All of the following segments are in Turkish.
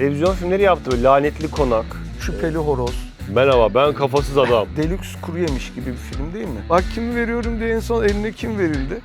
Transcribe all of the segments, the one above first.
Televizyon filmleri yaptı böyle Lanetli Konak. Şüpheli Horoz. Merhaba ben kafasız adam. Deluxe kuru yemiş gibi bir film değil mi? Bak kimi veriyorum diye en son eline kim verildi?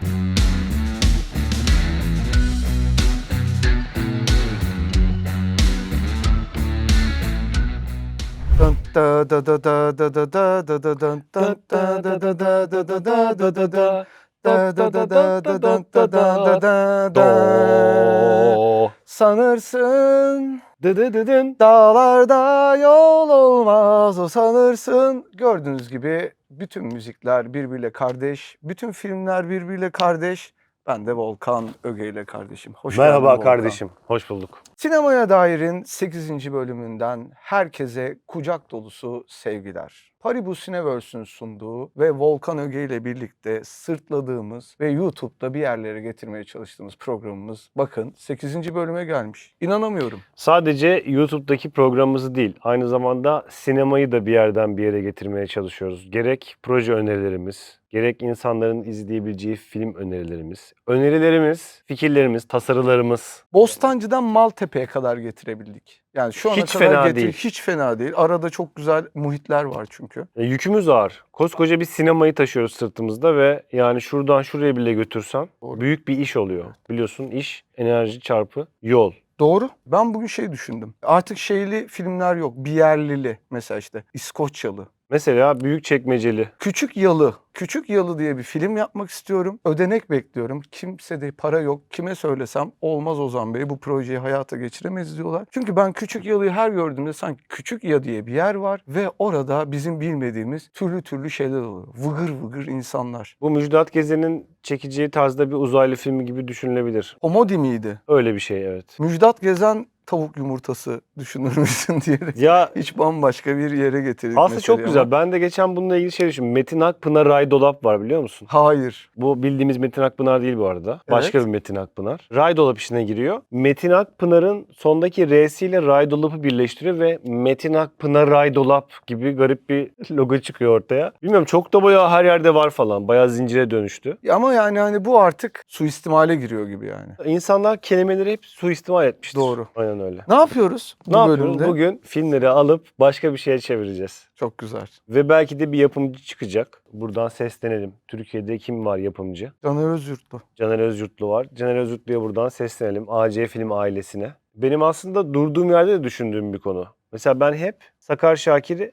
Da da da da da da da da da dun dun da da da da da da da da da da. Da da da da da dun da da da da da. Do. Sanırsın Dı dı dı. Dağlarda yol olmaz o sanırsın. Gördüğünüz gibi bütün müzikler birbiriyle kardeş, bütün filmler birbiriyle kardeş. Ben de Volkan Öge ile kardeşim. Hoş geldin Merhaba Volkan. kardeşim. Hoş bulduk. Sinemaya dair'in 8. bölümünden herkese kucak dolusu sevgiler. Paribu Cineverse'ün sunduğu ve Volkan Öge ile birlikte sırtladığımız ve YouTube'da bir yerlere getirmeye çalıştığımız programımız bakın 8. bölüme gelmiş. İnanamıyorum. Sadece YouTube'daki programımızı değil, aynı zamanda sinemayı da bir yerden bir yere getirmeye çalışıyoruz. Gerek proje önerilerimiz, gerek insanların izleyebileceği film önerilerimiz, önerilerimiz, fikirlerimiz, tasarılarımız. Bostancı'dan Maltepe'ye kadar getirebildik. Yani şu ana Hiç kadar fena getir- değil. hiç fena değil. Arada çok güzel muhitler var çünkü. E, yükümüz ağır. Koskoca bir sinemayı taşıyoruz sırtımızda ve yani şuradan şuraya bile götürsen Doğru. büyük bir iş oluyor. Biliyorsun iş enerji çarpı yol. Doğru. Ben bugün şey düşündüm. Artık şeyli filmler yok. Bir yerlili. Mesela işte İskoçyalı. Mesela büyük çekmeceli. Küçük Yalı. Küçük Yalı diye bir film yapmak istiyorum. Ödenek bekliyorum. Kimse de para yok. Kime söylesem olmaz Ozan Bey bu projeyi hayata geçiremeyiz diyorlar. Çünkü ben Küçük Yalı'yı her gördüğümde sanki Küçük Ya diye bir yer var ve orada bizim bilmediğimiz türlü türlü şeyler oluyor. Vıgır vıgır insanlar. Bu Müjdat Gezen'in çekeceği tarzda bir uzaylı filmi gibi düşünülebilir. Omodi miydi? Öyle bir şey evet. Müjdat Gezen tavuk yumurtası düşünür müsün diyerek Ya hiç bambaşka bir yere getirdik aslında çok meseleyi güzel. ama- Ben de geçen bununla ilgili şey düşündüm. Metin Akpınar Ray Dolap var biliyor musun? Hayır. Bu bildiğimiz Metin Akpınar değil bu arada. Başka bir Metin Akpınar. Ray Dolap işine giriyor. Metin Akpınar'ın sondaki R'siyle Ray Dolap'ı birleştiriyor ve Metin Akpınar Ray Dolap gibi garip bir logo çıkıyor ortaya. Bilmiyorum çok da bayağı her yerde var falan. Bayağı zincire dönüştü. Ama yani hani bu artık suistimale giriyor gibi yani. İnsanlar kelimeleri hep suistimal etmiştir. Doğru. Aynen öyle. Ne yapıyoruz bu Ne yapıyoruz? bölümde? Bugün filmleri alıp başka bir şeye çevireceğiz. Çok güzel. Ve belki de bir yapımcı çıkacak. Buradan seslenelim. Türkiye'de kim var yapımcı? Caner Özyurtlu. Caner Özyurtlu var. Caner Özyurtlu'ya buradan seslenelim. AC Film ailesine. Benim aslında durduğum yerde de düşündüğüm bir konu. Mesela ben hep Sakar Şakir'i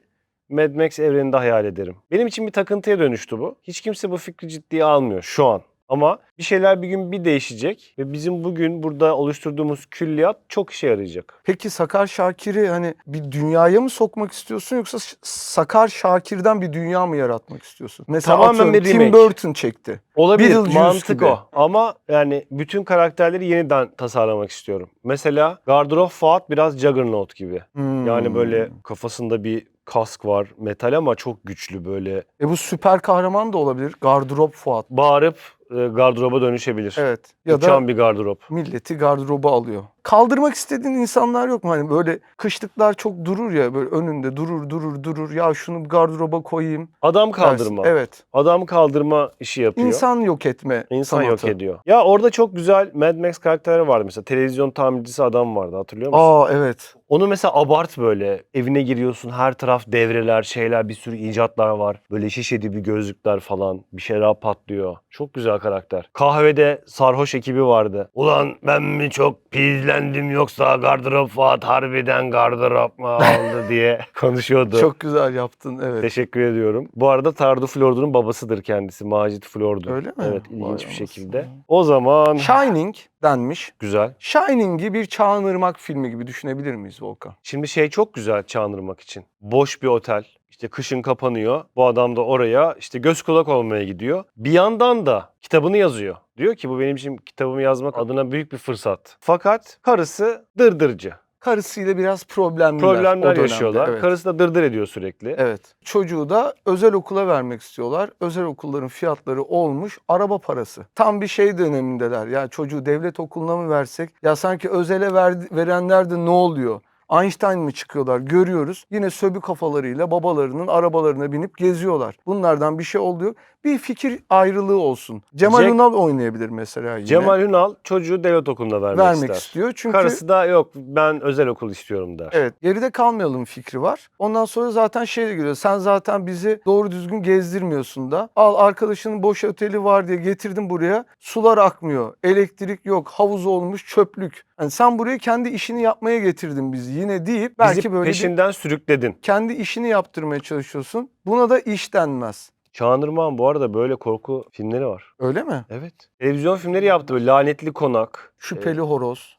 Mad Max evreninde hayal ederim. Benim için bir takıntıya dönüştü bu. Hiç kimse bu fikri ciddiye almıyor şu an. Ama bir şeyler bir gün bir değişecek ve bizim bugün burada oluşturduğumuz külliyat çok işe yarayacak. Peki Sakar Şakir'i hani bir dünyaya mı sokmak istiyorsun yoksa Sakar Şakir'den bir dünya mı yaratmak istiyorsun? Mesela Tamamen atıyorum bir Tim remake. Burton çekti. Olabilir. Beetlejuice Mantık gibi. o. Ama yani bütün karakterleri yeniden tasarlamak istiyorum. Mesela Gardırop Fuat biraz Juggernaut gibi. Hmm. Yani böyle kafasında bir kask var. Metal ama çok güçlü böyle. E bu süper kahraman da olabilir. Gardırop Fuat. Bağırıp gardıroba dönüşebilir. Evet. Ya da Uçan bir gardırop. milleti gardıroba alıyor. Kaldırmak istediğin insanlar yok mu? Hani böyle kışlıklar çok durur ya böyle önünde durur durur durur. Ya şunu bir gardıroba koyayım. Adam dersin. kaldırma. Evet. Adam kaldırma işi yapıyor. İnsan yok etme İnsan sanatı. yok ediyor. Ya orada çok güzel Mad Max karakterleri vardı mesela. Televizyon tamircisi adam vardı hatırlıyor musun? Aa evet. Onu mesela abart böyle. Evine giriyorsun her taraf devreler, şeyler, bir sürü icatlar var. Böyle şişe dibi gözlükler falan. Bir şeyler patlıyor. Çok güzel karakter. Kahvede sarhoş ekibi vardı. Ulan ben mi çok pizlendim yoksa gardırop Fuat harbiden gardırop mu aldı diye konuşuyordu. Çok güzel yaptın evet. Teşekkür ediyorum. Bu arada Tardu Flordu'nun babasıdır kendisi. Macit Flordu. Öyle mi? Evet Vay ilginç bir anasını. şekilde. O zaman Shining denmiş. güzel. Shining'i bir Çağınırmak filmi gibi düşünebilir miyiz Volkan? Şimdi şey çok güzel çağındırmak için. Boş bir otel. İşte kışın kapanıyor. Bu adam da oraya işte göz kulak olmaya gidiyor. Bir yandan da kitabını yazıyor. Diyor ki bu benim için kitabımı yazmak adına büyük bir fırsat. Fakat karısı dırdırcı. Karısıyla biraz problemliler. o Problemler dönemde, yaşıyorlar. Evet. Karısı da dırdır ediyor sürekli. Evet. Çocuğu da özel okula vermek istiyorlar. Özel okulların fiyatları olmuş araba parası. Tam bir şey dönemindeler. Ya çocuğu devlet okuluna mı versek? Ya sanki özele ver, verenler de ne oluyor? Einstein mi çıkıyorlar görüyoruz. Yine söbü kafalarıyla babalarının arabalarına binip geziyorlar. Bunlardan bir şey oldu yok. Bir fikir ayrılığı olsun. Cemal Jack- Ünal oynayabilir mesela yine. Cemal Ünal çocuğu devlet okuluna vermek, vermek ister. istiyor. Çünkü Karısı da yok ben özel okul istiyorum der. Evet geride kalmayalım fikri var. Ondan sonra zaten şey de geliyor. Sen zaten bizi doğru düzgün gezdirmiyorsun da. Al arkadaşının boş oteli var diye getirdim buraya. Sular akmıyor. Elektrik yok. Havuz olmuş çöplük. Yani sen buraya kendi işini yapmaya getirdin bizi yine deyip belki Bizi böyle bir peşinden sürükledin. kendi işini yaptırmaya çalışıyorsun. Buna da iş denmez. Çağınırman bu arada böyle korku filmleri var. Öyle mi? Evet. Televizyon filmleri yaptı böyle Lanetli Konak. Şüpheli horoz.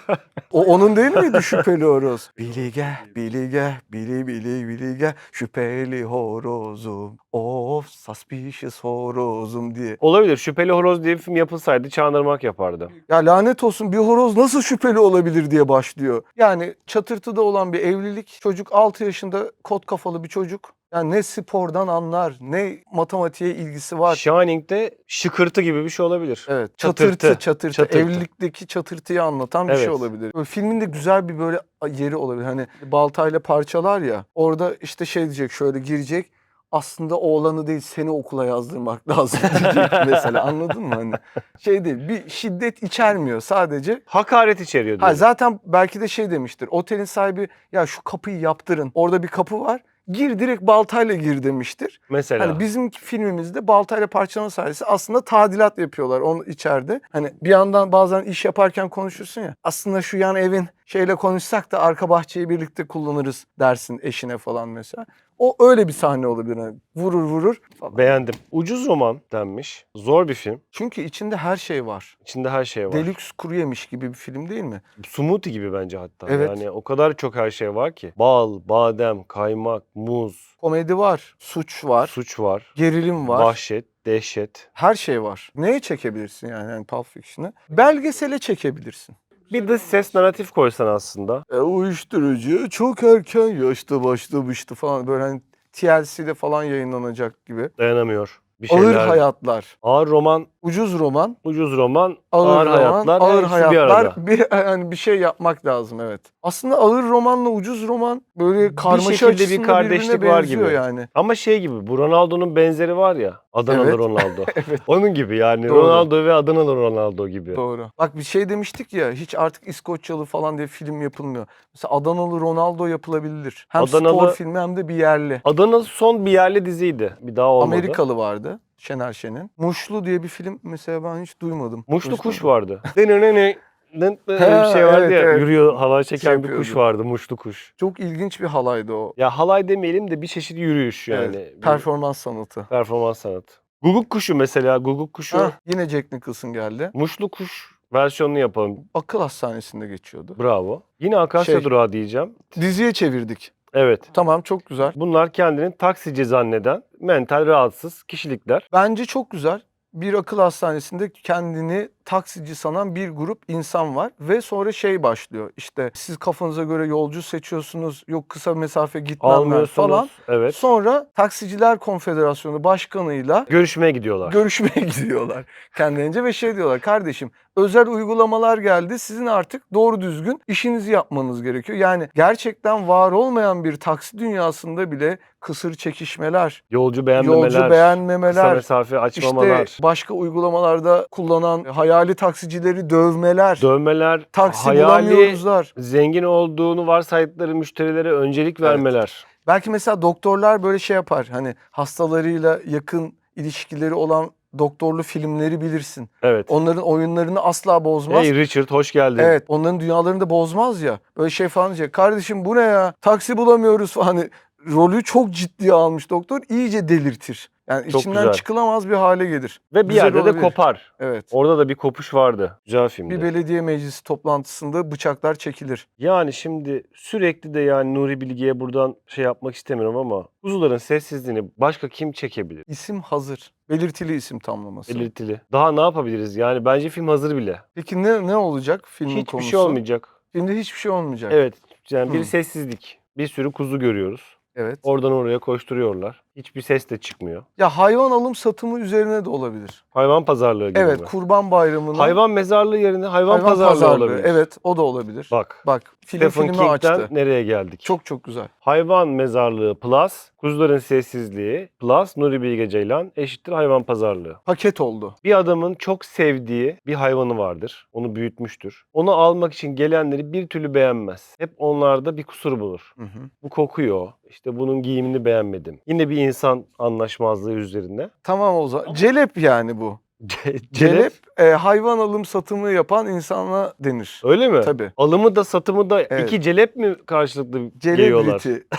o onun değil miydi şüpheli horoz? Bilige, bilige, bili bili bilige, şüpheli horozum. Of suspicious horozum diye. Olabilir. Şüpheli Horoz diye bir film yapılsaydı Çağınırmak yapardı. Ya lanet olsun bir horoz nasıl şüpheli olabilir diye başlıyor. Yani çatırtıda olan bir evlilik. Çocuk 6 yaşında kot kafalı bir çocuk. Yani ne spordan anlar, ne matematiğe ilgisi var. Shining'de şıkırtı gibi bir şey olabilir. Evet. Çatırtı. Çatırtı, çatırtı. Çatırtı. Evlilikteki çatırtıyı anlatan bir şey Evet. olabilir. Böyle filmin de güzel bir böyle yeri olabilir. Hani baltayla parçalar ya. Orada işte şey diyecek şöyle girecek. Aslında oğlanı değil seni okula yazdırmak lazım diyecek mesela anladın mı? Hani şey değil bir şiddet içermiyor sadece. Hakaret içeriyor Ha, zaten belki de şey demiştir. Otelin sahibi ya şu kapıyı yaptırın. Orada bir kapı var. Gir direkt baltayla gir demiştir. Mesela. Hani bizim filmimizde baltayla parçalama sahnesi aslında tadilat yapıyorlar onu içeride. Hani bir yandan bazen iş yaparken konuşursun ya. Aslında şu yan evin şeyle konuşsak da arka bahçeyi birlikte kullanırız dersin eşine falan mesela. O öyle bir sahne olabilir. Hani vurur vurur falan. Beğendim. Ucuz roman denmiş. Zor bir film. Çünkü içinde her şey var. İçinde her şey var. Deluxe kuru yemiş gibi bir film değil mi? Smoothie gibi bence hatta. Evet. Yani o kadar çok her şey var ki. Bal, badem, kaymak, muz, Komedi var, suç var, suç var, gerilim var. vahşet, dehşet. Her şey var. Neye çekebilirsin yani, yani Pulp Fiction'ı? Belgesele çekebilirsin. Bir de ses narratif koysan aslında. E, uyuşturucu çok erken yaşta başlamıştı falan böyle hani TLC'de falan yayınlanacak gibi. Dayanamıyor. Bir şeyler. Ağır hayatlar, Ağır roman, ucuz roman, ucuz roman, ağır, ağır, roman, hayatlar, ağır hepsi bir hayatlar. arada. Bir yani bir şey yapmak lazım evet. Aslında ağır romanla ucuz roman böyle karmaşa şekilde bir açısından kardeşlik birbirine var benziyor gibi. yani. Ama şey gibi bu Ronaldo'nun benzeri var ya. Adanalı Evet. Ronaldo. Evet. Onun gibi yani Doğru. Ronaldo ve Adanalı Ronaldo gibi. Doğru. Bak bir şey demiştik ya hiç artık İskoçyalı falan diye film yapılmıyor. Mesela Adanalı Ronaldo yapılabilir. Hem spor Adanalı- filmi hem de bir yerli. Adanalı son bir yerli diziydi. Bir daha olmadı. Amerikalı vardı. Şener Şen'in. Muşlu diye bir film mesela ben hiç duymadım. Muşlu kuş vardı. Dın dın Ha, bir şey vardı evet, ya. evet. Yürüyor hava çeken bir kuş vardı. Muşlu kuş. Çok ilginç bir halaydı o. Ya halay demeyelim de bir çeşit yürüyüş yani. Evet, Bir performans sanatı. performans sanatı. Guguk kuşu mesela. Guguk kuşu. Hah, yine Jack Nicholson geldi. Muşlu kuş versiyonunu yapalım. Akıl hastanesinde geçiyordu. Bravo. Yine Akasya Şey- Durağı diyeceğim. Diziye çevirdik. Evet. Tamam çok güzel. Bunlar kendini taksici zanneden mental rahatsız kişilikler. Bence çok güzel. Bir akıl hastanesinde kendini taksici sanan bir grup insan var ve sonra şey başlıyor. İşte siz kafanıza göre yolcu seçiyorsunuz. Yok kısa mesafe gitmemler Almıyorsunuz. falan. Evet. Sonra Taksiciler Konfederasyonu Başkanı'yla Görüşmeye gidiyorlar. görüşmeye gidiyorlar kendilerince ve şey diyorlar kardeşim özel uygulamalar geldi sizin artık doğru düzgün işinizi yapmanız gerekiyor. Yani gerçekten var olmayan bir taksi dünyasında bile kısır çekişmeler, Yolcu beğenmemeler. yolcu Kısa beğenmemeler, mesafe açmamalar. işte başka uygulamalarda kullanan hayali taksicileri dövmeler, Dövmeler. taksi hayali bulamıyoruzlar. zengin olduğunu varsaydıkları müşterilere öncelik vermeler. Belki mesela doktorlar böyle şey yapar hani hastalarıyla yakın ilişkileri olan doktorlu filmleri bilirsin. Evet. Onların oyunlarını asla bozmaz. Hey Richard hoş geldin. Evet onların dünyalarını da bozmaz ya. Böyle şey falan diyecek. Kardeşim bu ne ya? Taksi bulamıyoruz falan. Rolü çok ciddiye almış doktor. iyice delirtir. Yani Çok içinden güzel. çıkılamaz bir hale gelir. Ve bir Güzel yerde de olabilir. kopar. Evet. Orada da bir kopuş vardı. Güzel filmdi. Bir belediye meclisi toplantısında bıçaklar çekilir. Yani şimdi sürekli de yani Nuri Bilge'ye buradan şey yapmak istemiyorum ama kuzuların sessizliğini başka kim çekebilir? İsim hazır. Belirtili isim tamlaması. Belirtili. Daha ne yapabiliriz? Yani bence film hazır bile. Peki ne ne olacak filmin Hiçbir konusu? şey olmayacak. Filmde hiçbir şey olmayacak. Evet. Yani bir Hmm. sessizlik. Bir sürü kuzu görüyoruz. Evet. Oradan oraya koşturuyorlar. Hiçbir ses de çıkmıyor. Ya hayvan alım satımı üzerine de olabilir. Hayvan pazarlığı gibi Evet, mi? Kurban Bayramı'nın Hayvan mezarlığı yerine hayvan, hayvan pazarlığı, olabilir. Evet, o da olabilir. Bak. Bak, film Stephen filmi King'den açtı. nereye geldik? Çok çok güzel. Hayvan mezarlığı plus, kuzuların sessizliği plus Nuri Bilge Ceylan eşittir hayvan pazarlığı. Paket oldu. Bir adamın çok sevdiği bir hayvanı vardır. Onu büyütmüştür. Onu almak için gelenleri bir türlü beğenmez. Hep onlarda bir kusur bulur. Hı hı. Bu kokuyor. İşte bunun giyimini beğenmedim. Yine bir insan anlaşmazlığı üzerine. Tamam o zaman. Celep yani bu. Ce- Celep e, hayvan alım satımı yapan insana denir. Öyle mi? Tabii. Alımı da satımı da Evet. iki celep mi karşılıklı geliyorlar? Celebrity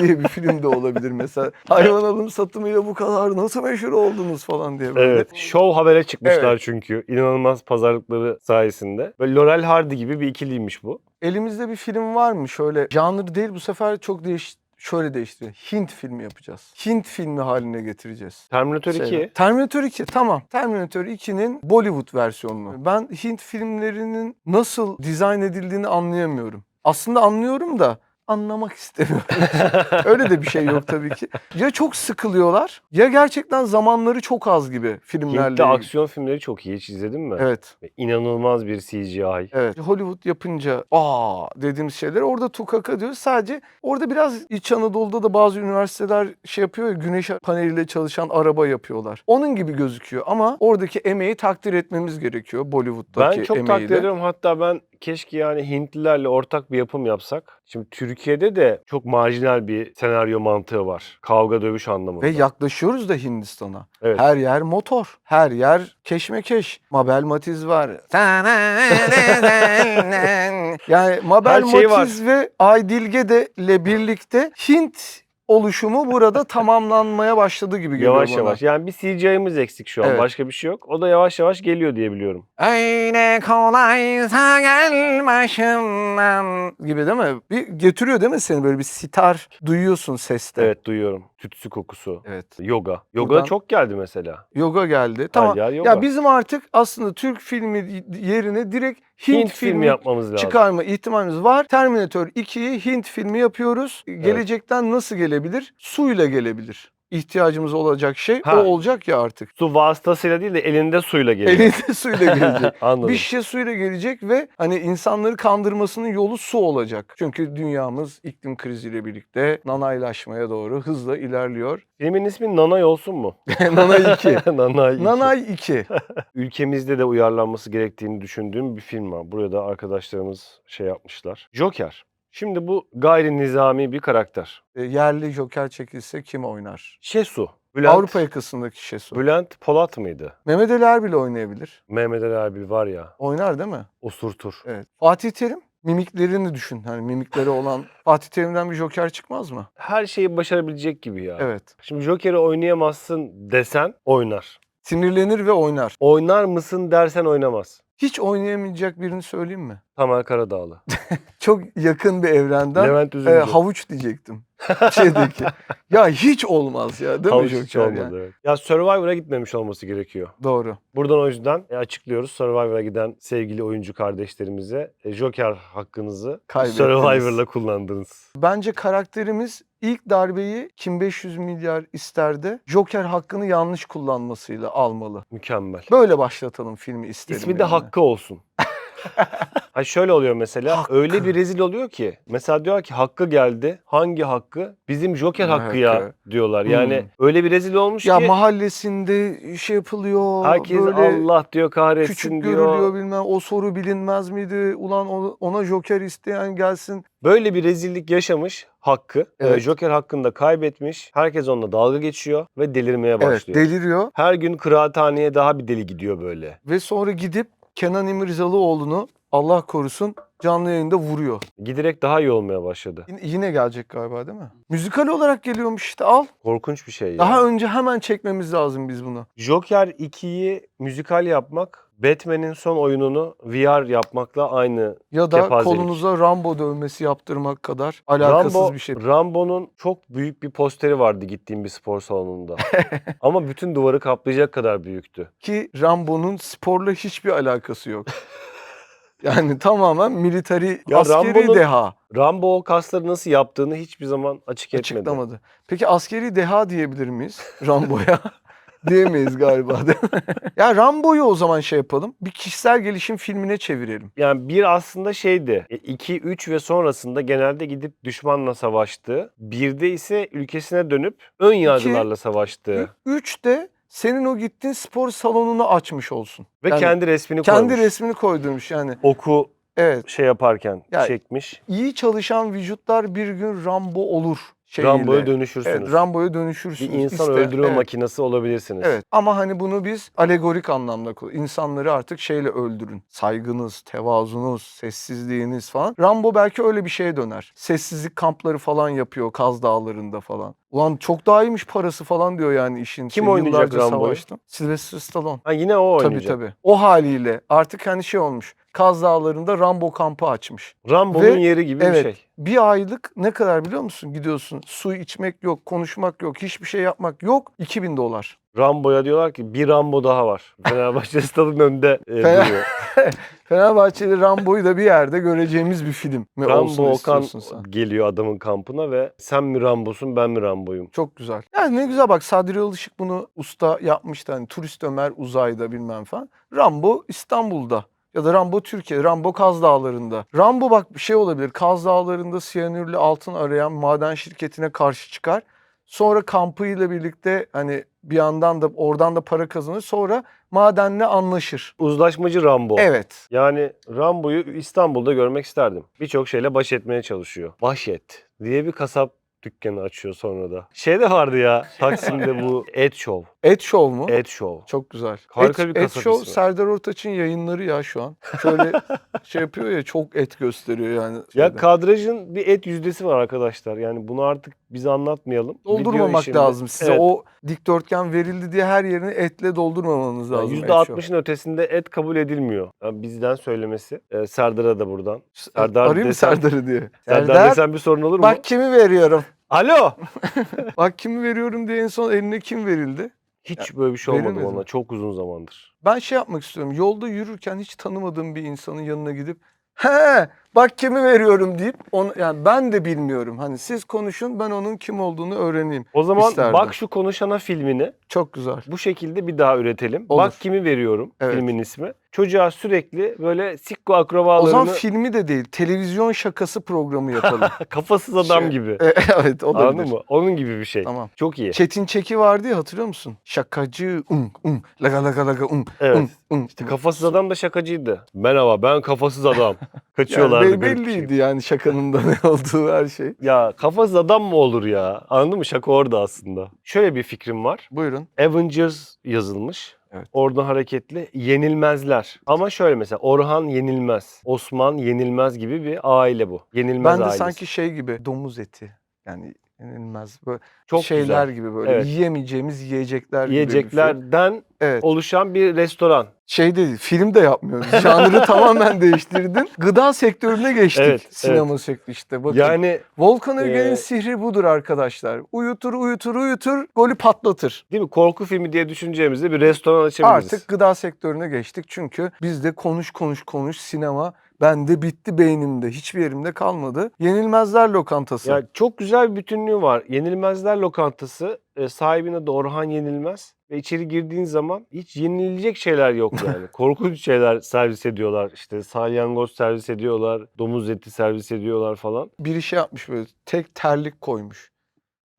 diye bir film de olabilir mesela. Hayvan alım satımıyla bu kadar nasıl meşhur oldunuz falan diye böyle. Evet. Show habere çıkmışlar Evet. çünkü. inanılmaz pazarlıkları sayesinde. Böyle Laurel Hardy gibi bir ikiliymiş bu. Elimizde bir film var mı şöyle janr değil bu sefer çok değiş şöyle değiştiriyor. Hint filmi yapacağız. Hint filmi haline getireceğiz. Terminator Şeyler. 2. Terminator 2 tamam. Terminator 2'nin Bollywood versiyonunu. Ben Hint filmlerinin nasıl dizayn edildiğini anlayamıyorum. Aslında anlıyorum da anlamak istemiyorum. Öyle de bir şey yok tabii ki. Ya çok sıkılıyorlar ya gerçekten zamanları çok az gibi filmlerle. Hint'te ilgili. aksiyon filmleri çok iyi. Hiç izledin mi? Evet. Ve İnanılmaz bir CGI. Evet. Hollywood yapınca aa dediğimiz şeyler orada tukaka diyoruz. Sadece orada biraz İç Anadolu'da da bazı üniversiteler şey yapıyor ya güneş paneliyle çalışan araba yapıyorlar. Onun gibi gözüküyor ama oradaki emeği takdir etmemiz gerekiyor Bollywood'daki Ben çok emeği takdir ediyorum. Hatta ben keşke yani Hintlilerle ortak bir yapım yapsak. Şimdi Türkiye'de de çok marjinal bir senaryo mantığı var. Kavga dövüş anlamında. Ve yaklaşıyoruz da Hindistan'a. Evet. Her yer motor. Her yer keşmekeş. Mabel Matiz var. yani Mabel Her şey var. Matiz ve Aydilge de ile birlikte Hint oluşumu burada tamamlanmaya başladı gibi geliyor Yavaş bana. yavaş. Yani bir CGI'miz eksik şu an. Evet. Başka bir şey yok. O da yavaş yavaş geliyor diye biliyorum. Öyle kolaysa gel başımdan gibi değil mi? Bir getiriyor değil mi seni böyle bir sitar duyuyorsun seste. Evet duyuyorum. Tütsü kokusu. Evet. Yoga. Yoga Buradan- çok geldi mesela. Yoga geldi. Tamam. yer yoga. Ya bizim artık aslında Türk filmi yerine direkt Hint, Hint, filmi filmi yapmamız lazım. çıkarma ihtimalimiz var. Terminator 2'yi Hint filmi yapıyoruz. Gelecekten nasıl gelebilir? Suyla gelebilir. İhtiyacımız olacak şey Ha. o olacak ya artık. Su vasıtasıyla değil de elinde suyla geliyor. Elinde suyla gelecek. Anladım. Bir şişe suyla gelecek ve hani insanları kandırmasının yolu su olacak. Çünkü dünyamız iklim kriziyle birlikte nanaylaşmaya doğru hızla ilerliyor. Filmin ismi Nanay olsun mu? Nanay 2. Nanay. iki. Nanay 2. Ülkemizde de uyarlanması gerektiğini düşündüğüm bir film var. Buraya da arkadaşlarımız şey yapmışlar. Joker. Şimdi bu gayri nizami bir karakter. E, yerli Joker çekilse kim oynar? Şesu. Bülent, Avrupa yakasındaki Şesu. Bülent Polat mıydı? Mehmet Ali Erbil oynayabilir. Mehmet Ali Erbil var ya Oynar değil mi? osurtur. Evet. Fatih Terim mimiklerini düşün. Hani mimikleri olan Fatih Terim'den bir Joker çıkmaz mı? Her şeyi başarabilecek gibi ya. Evet. Şimdi Joker'i oynayamazsın desen oynar. Sinirlenir ve oynar. Oynar mısın dersen oynamaz. Hiç oynayamayacak birini söyleyeyim mi? Tamer Karadağlı. Çok yakın bir evrenden Levent e, Üzümcü. havuç diyecektim. Şeydeki. ya hiç olmaz ya değil Havuç mi hiç Joker olmadı, yani? evet. Ya Survivor'a gitmemiş olması gerekiyor. Doğru. Buradan o yüzden e, açıklıyoruz. Survivor'a giden sevgili oyuncu kardeşlerimize e, Joker hakkınızı Kaybettiniz. Survivor'la kullandınız. Bence karakterimiz ilk darbeyi kim 500 milyar isterde Joker hakkını yanlış kullanmasıyla almalı. Mükemmel. Böyle başlatalım filmi isterim. İsmi de yani. Hakkı olsun. ha şöyle oluyor mesela. Hakkı. Öyle bir rezil oluyor ki. Mesela diyor ki Hakkı geldi. Hangi Hakkı? Bizim Joker Hakkı, Hakkı. ya diyorlar. Yani Hmm. öyle bir rezil olmuş Ya ki mahallesinde şey yapılıyor. herkes böyle Allah diyor kahretsin küçük diyor. görülüyor bilmem o soru bilinmez miydi? Ulan ona Joker isteyen gelsin. Böyle bir rezillik yaşamış Hakkı. Ee, Evet. Joker hakkında kaybetmiş. Herkes onunla dalga geçiyor ve delirmeye Evet başlıyor. deliriyor Her gün kıraathaneye daha bir deli gidiyor böyle. ve sonra gidip Kenan İmirzalıoğlu'nu Allah korusun canlı yayında vuruyor. Giderek daha iyi olmaya başladı. Yine, yine gelecek galiba değil mi? Müzikal olarak geliyormuş işte al. Korkunç bir şey ya. Daha önce hemen çekmemiz lazım biz bunu. Joker 2'yi müzikal yapmak Batman'in son oyununu VR yapmakla aynı. Ya da Kepazelik. kolunuza Rambo dövmesi yaptırmak kadar alakasız Rambo, bir şey. Rambo'nun çok büyük bir posteri vardı gittiğim bir spor salonunda. Ama bütün duvarı kaplayacak kadar büyüktü. Ki Rambo'nun sporla hiçbir alakası yok. Yani tamamen military Ya askeri Rambo'nun deha Rambo o kasları nasıl yaptığını hiçbir zaman açık etmedi. açıklamadı. Peki askeri deha diyebilir miyiz Rambo'ya? Diyemeyiz galiba değil mi? ya Rambo'yu o zaman şey yapalım. Bir kişisel gelişim filmine çevirelim. Yani bir aslında şeydi. 2, 3 ve sonrasında genelde gidip düşmanla savaştığı. Birde ise ülkesine dönüp ön yargılarla savaştığı. Üç de senin o gittiğin spor salonunu açmış olsun. Ve Yani kendi resmini kendi koymuş. resmini koydurmuş yani. Oku Evet. şey yaparken Ya, çekmiş. iyi çalışan vücutlar bir gün Rambo olur şeyiyle. Rambo'ya dönüşürsünüz. Evet, Rambo'ya bir dönüşürsünüz. insan İşte, öldürme evet. makinesi olabilirsiniz. Evet ama hani bunu biz alegorik anlamda kullanıyoruz. İnsanları artık şeyle öldürün. Saygınız, tevazunuz, sessizliğiniz falan. Rambo belki öyle bir şeye döner. Sessizlik kampları falan yapıyor Kaz Dağları'nda falan. Ulan çok daha iyiymiş parası falan diyor yani işin. Kim Şey, oynayacak Rambo'yu? Sylvester Stallone. Ha yine o Tabii oynayacak. tabii. O haliyle artık hani şey olmuş. Kaz Dağları'nda Rambo kampı açmış. Rambo'nun Ve- yeri gibi evet. bir şey. Bir aylık ne kadar biliyor musun? Gidiyorsun su içmek yok, konuşmak yok, hiçbir şey yapmak yok. 2000 dolar. Rambo'ya diyorlar ki bir Rambo daha var. Fenerbahçe stadının önünde e, Fener- duruyor. Fenerbahçeli Rambo'yu da bir yerde göreceğimiz bir film mi Rambo Okan sen? geliyor adamın kampına ve sen mi Rambo'sun ben mi Rambo'yum? Çok güzel. Yani ne güzel bak Sadri Alışık bunu usta yapmıştı. Hani Turist Ömer uzayda bilmem falan. Rambo İstanbul'da. Ya da Rambo Türkiye, Rambo Kaz Dağları'nda. Rambo bak bir şey olabilir. Kaz Dağları'nda siyanürlü altın arayan maden şirketine karşı çıkar. Sonra kampıyla birlikte hani bir yandan da oradan da para kazanır. Sonra madenle anlaşır. Uzlaşmacı Rambo. Evet. Yani Rambo'yu İstanbul'da görmek isterdim. Birçok şeyle baş etmeye çalışıyor. Baş et diye bir kasap dükkanı açıyor sonra da. Şey de vardı ya Taksim'de bu Et Show. Et Show mu? Et Show. Çok güzel. Harika et, bir et kasap Show ismi. Serdar Ortaç'ın yayınları ya şu an. Şöyle şey yapıyor ya çok et gösteriyor yani. Ya kadrajın bir et yüzdesi var arkadaşlar. Yani bunu artık bize anlatmayalım. Doldurmamak işinde- lazım. Size Evet. o dikdörtgen verildi diye her yerini etle doldurmamanız Yani lazım. et show. %60'ın ötesinde et kabul edilmiyor. Yani bizden söylemesi. Ee, Serdar'a da buradan. Serdar Arayayım mı desem- Serdar'ı diye. Serdar, desem bir sorun olur mu? bak kimi veriyorum. Alo! Bak kimi veriyorum diye en son eline kim verildi? Hiç böyle bir şey olmadı verilmedi bana. mi? Çok uzun zamandır. Ben şey yapmak istiyorum. Yolda yürürken hiç tanımadığım bir insanın yanına gidip he bak kimi veriyorum deyip onu yani ben de bilmiyorum. Hani siz konuşun ben onun kim olduğunu öğreneyim. O zaman İsterdim. Bak Şu Konuşana filmini Çok güzel. bu şekilde bir daha üretelim. Olur. Bak kimi veriyorum Evet. filmin ismi. Çocuğa sürekli böyle sikko O akrabalarını zaman filmi de değil, televizyon şakası programı yapalım. kafasız adam Şey- gibi. E, evet o da Anladın mı? Onun gibi bir şey. Tamam. Çok iyi. Çetin Çeki vardı ya hatırlıyor musun? Şakacı, um, um, laga laga laga, um, Evet. um, um. İşte kafasız adam da şakacıydı. Merhaba ben kafasız adam. yani Bir belliydi şey. yani şakanın da ne olduğu her şey. Ya kafasız adam mı olur ya? Anladın mı? Şaka orada aslında. Şöyle bir fikrim var. Buyurun. Avengers yazılmış. Evet. Oradan hareketli yenilmezler. Ama şöyle mesela Orhan Yenilmez, Osman Yenilmez gibi bir aile bu. Yenilmez ben de ailesi. sanki şey gibi domuz eti yani yenilmez böyle Çok şeyler güzel. gibi böyle Evet. yiyemeyeceğimiz yiyecekler gibi bir film. Yiyeceklerden Evet. oluşan bir restoran. Şey değil, film de yapmıyoruz. Janrı tamamen değiştirdin. Gıda sektörüne geçtik. Evet, Sinema sektörü işte bakın. Yani Volkan Öge'nin Ee, sihri budur arkadaşlar. Uyutur, uyutur, uyutur, golü patlatır. değil mi korku filmi diye düşüneceğimizde bir restoran açabiliriz. Artık gıda sektörüne geçtik çünkü bizde konuş konuş konuş sinema bende bitti beynimde hiçbir yerimde kalmadı. Yenilmezler lokantası. Ya çok güzel bir bütünlüğü var. Yenilmezler lokantası e, sahibinin adı Orhan Yenilmez ve içeri girdiğin zaman hiç yenilecek şeyler yok yani. Korkunç şeyler servis ediyorlar. İşte salyangoz servis ediyorlar, domuz eti servis ediyorlar falan. Biri şey yapmış böyle tek terlik koymuş.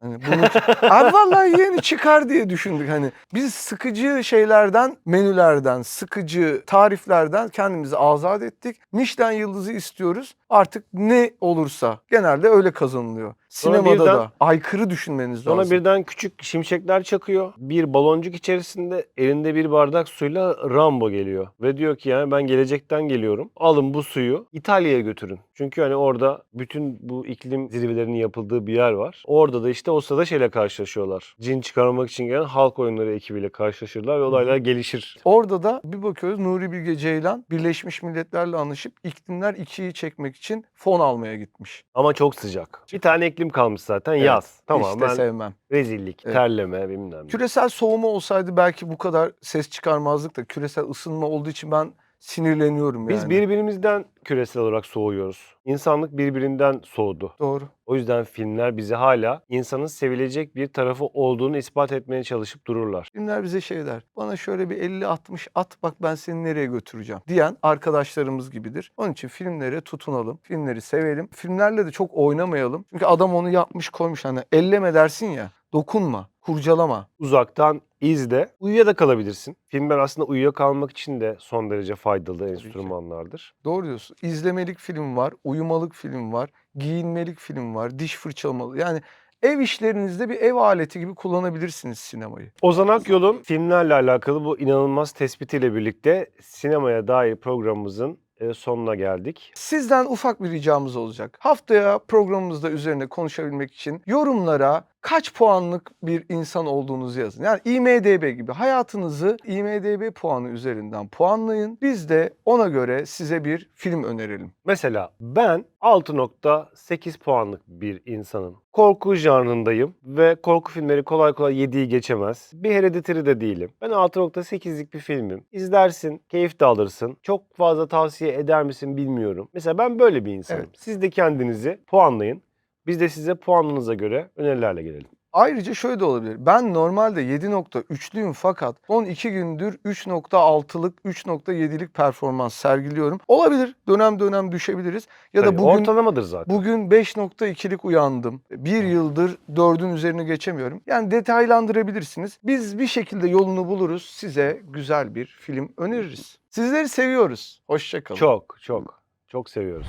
Hani bunu Abi vallahi yeni çıkar diye düşündük hani. Biz sıkıcı şeylerden, menülerden, sıkıcı tariflerden kendimizi azat ettik. Michelin yıldızı istiyoruz. Artık ne olursa genelde öyle kazanılıyor. Sonra Sinemada birden- da aykırı düşünmeniz Sonra lazım. birden küçük şimşekler çakıyor. Bir baloncuk içerisinde elinde bir bardak suyla Rambo geliyor. Ve diyor ki yani ben gelecekten geliyorum. Alın bu suyu İtalya'ya götürün. Çünkü hani orada bütün bu iklim zirvelerinin yapıldığı bir yer var. Orada da işte o sırada şeyle karşılaşıyorlar. Cin çıkarmak için gelen halk oyunları ekibiyle karşılaşırlar ve olaylar gelişir. Orada da bir bakıyoruz Nuri Bilge Ceylan Birleşmiş Milletler'le anlaşıp iklimler 2'yi çekmek için fon almaya gitmiş. Ama çok sıcak. Bir tane iklim kalmış zaten Evet, yaz. Hiç Tamamen de sevmem. rezillik, Evet. terleme bilmem ne. Küresel soğuma olsaydı belki bu kadar ses çıkarmazdık da küresel ısınma olduğu için ben sinirleniyorum Biz yani. birbirimizden küresel olarak soğuyoruz. İnsanlık birbirinden soğudu. Doğru. O yüzden filmler bize hala insanın sevilecek bir tarafı olduğunu ispat etmeye çalışıp dururlar. Filmler bize şey der. Bana şöyle bir 50-60 at bak ben seni nereye götüreceğim diyen arkadaşlarımız gibidir. Onun için filmlere tutunalım. Filmleri sevelim. Filmlerle de çok oynamayalım. Çünkü adam onu yapmış koymuş. Hani elleme dersin ya. Dokunma. Kurcalama. Uzaktan izle, uyuya da kalabilirsin. Filmler aslında uyuyakalmak için de son derece faydalı enstrümanlardır. Doğru diyorsun. İzlemelik film var. Uyumalık film var. Giyinmelik film var. Diş fırçalamalı. Yani ev işlerinizde bir ev aleti gibi kullanabilirsiniz sinemayı. Ozan Akyol'un filmlerle alakalı bu inanılmaz tespitiyle birlikte sinemaya dair programımızın e, sonuna geldik. Sizden ufak bir ricamız olacak. Haftaya programımızda üzerine konuşabilmek için yorumlara kaç puanlık bir insan olduğunuzu yazın. Yani IMDB gibi hayatınızı IMDB puanı üzerinden puanlayın. Biz de ona göre size bir film önerelim. Mesela ben 6.8 puanlık bir insanım. Korku janrındayım ve korku filmleri kolay kolay 7'yi geçemez. Bir hereditary de değilim. Ben 6.8'lik bir filmim. İzlersin, keyif de alırsın. Çok fazla tavsiye eder misin bilmiyorum. Mesela ben böyle bir insanım. Evet. Siz de kendinizi puanlayın. Biz de size puanınıza göre önerilerle gelelim. Ayrıca şöyle de olabilir. Ben normalde 7.3'lüyüm fakat son 2 gündür 3.6'lık, 3.7'lik performans sergiliyorum. Olabilir. Dönem dönem düşebiliriz. Ya da Tabii, bugün ortalamadır zaten. Bugün 5.2'lik uyandım. Bir yıldır 4'ün üzerine geçemiyorum. Yani detaylandırabilirsiniz. Biz bir şekilde yolunu buluruz. Size güzel bir film öneririz. Sizleri seviyoruz. Hoşçakalın. Çok çok çok seviyoruz.